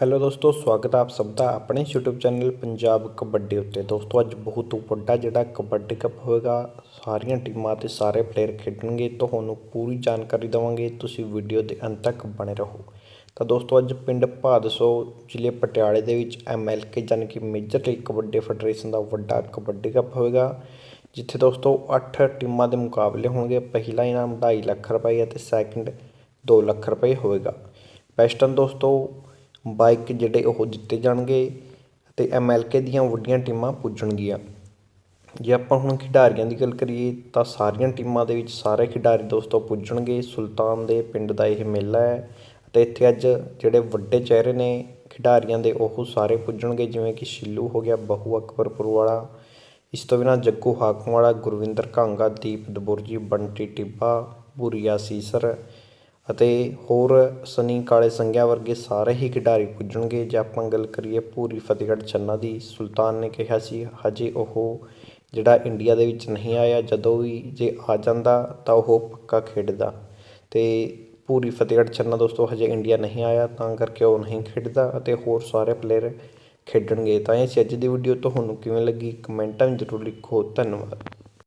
Hello ਦੋਸਤੋ, ਸਵਾਗਤ ਹੈ ਆਪ ਸਭ ਦਾ ਆਪਣੇ YouTube ਚੈਨਲ ਪੰਜਾਬ ਕਬੱਡੀ ਉੱਤੇ। ਦੋਸਤੋ, ਅੱਜ ਬਹੁਤ ਵੱਡਾ ਜਿਹੜਾ ਕਬੱਡੀ ਕੱਪ ਹੋਵੇਗਾ, ਸਾਰੀਆਂ ਟੀਮਾਂ ਤੇ ਸਾਰੇ ਪਲੇਅਰ ਖੇਡਣਗੇ, ਤੁਹਾਨੂੰ ਪੂਰੀ ਜਾਣਕਾਰੀ ਦੇਵਾਂਗੇ, ਤੁਸੀਂ ਵੀਡੀਓ ਦੇ ਅੰਤ ਤੱਕ ਬਣੇ ਰਹੋ। ਤਾਂ ਦੋਸਤੋ, ਅੱਜ ਪਿੰਡ ਭਾਦਸੋ ਜ਼ਿਲ੍ਹੇ ਪਟਿਆਲੇ ਦੇ ਵਿੱਚ MLK ਯਾਨੀ ਕਿ ਮੇਜਰ ਲੀਗ ਕਬੱਡੀ ਫੈਡਰੇਸ਼ਨ ਦਾ ਵੱਡਾ ਕਬੱਡੀ ਕੱਪ ਹੋਵੇਗਾ, ਜਿੱਥੇ ਦੋਸਤੋ 8 ਟੀਮਾਂ ਦੇ ਮੁਕਾਬਲੇ ਹੋਣਗੇ। ਪਹਿਲਾ ਇਨਾਮ 2.5 ਲੱਖ ਰੁਪਏ ਅਤੇ ਸੈਕਿੰਡ 2 ਲੱਖ ਰੁਪਏ ਹੋਵੇਗਾ। ਵੈਸਟਰਨ ਦੋਸਤੋ ਬਾਈਕ ਜਿਹੜੇ ਉਹ ਦਿੱਤੇ ਜਾਣਗੇ ਅਤੇ ਐਮ ਐਮਐਲਕੇ ਦੀਆਂ ਵੱਡੀਆਂ ਟੀਮਾਂ ਪੁੱਜਣਗੀਆਂ। ਜੇ ਆਪਾਂ ਹੁਣ ਖਿਡਾਰੀਆਂ ਦੀ ਗੱਲ ਕਰੀਏ ਤਾਂ ਸਾਰੀਆਂ ਟੀਮਾਂ ਦੇ ਵਿੱਚ ਸਾਰੇ ਖਿਡਾਰੀ ਦੋਸਤੋ ਪੁੱਜਣਗੇ। ਸੁਲਤਾਨ ਦੇ ਪਿੰਡ ਦਾ ਇਹ ਮੇਲਾ ਹੈ ਅਤੇ ਇੱਥੇ ਅੱਜ ਜਿਹੜੇ ਵੱਡੇ ਚਿਹਰੇ ਨੇ ਖਿਡਾਰੀਆਂ ਦੇ ਉਹ ਸਾਰੇ ਪੁੱਜਣਗੇ। ਜਿਵੇਂ ਕਿ ਸ਼ਿੱਲੂ ਹੋ ਗਿਆ, ਬਹੂ ਅਕਬਰਪੁਰ ਵਾਲਾ, ਇਸ ਤੋਂ ਬਿਨਾਂ ਜੱਗੂ ਹਾਕਮ ਵਾਲਾ, ਗੁਰਵਿੰਦਰ ਕਾਂਗਾ, ਦੀਪ ਦਬੁਰਜੀ, ਬੰਟੀ ਟਿੱਬਾ ਭੂਰੀਆ ਸੀਸਰ ਅਤੇ ਹੋਰ ਸਨੀ ਕਾਲੇ ਸੰਗਿਆ ਵਰਗੇ ਸਾਰੇ ਹੀ ਖਿਡਾਰੀ ਪੁੱਜਣਗੇ। ਜੇ ਆਪਾਂ ਗੱਲ ਕਰੀਏ ਪੂਰੀ ਫਤਿਹਗੜ੍ਹ ਛੰਨਾ ਦੀ, ਸੁਲਤਾਨ ਨੇ ਕਿਹਾ ਸੀ, ਹਜੇ ਉਹ ਜਿਹੜਾ ਇੰਡੀਆ ਦੇ ਵਿੱਚ ਨਹੀਂ ਆਇਆ, ਜਦੋਂ ਵੀ ਜੇ ਆ ਜਾਂਦਾ ਤਾਂ ਉਹ ਪੱਕਾ ਖੇਡਦਾ। ਅਤੇ ਪੂਰੀ ਫਤਿਹਗੜ੍ਹ ਛੰਨਾ ਦੋਸਤੋ, ਹਜੇ ਇੰਡੀਆ ਨਹੀਂ ਆਇਆ, ਤਾਂ ਕਰਕੇ ਉਹ ਨਹੀਂ ਖੇਡਦਾ ਅਤੇ ਹੋਰ ਸਾਰੇ ਪਲੇਅਰ ਖੇਡਣਗੇ। ਤਾਂ ਇਹ ਸੀ ਅੱਜ ਦੀ ਵੀਡੀਓ ਤੁਹਾਨੂੰ ਕਿਵੇਂ ਲੱਗੀ? ਕਮੈਂਟਾਂ ਵਿੱਚ ਜ਼ਰੂਰ ਲਿਖੋ। ਧੰਨਵਾਦ।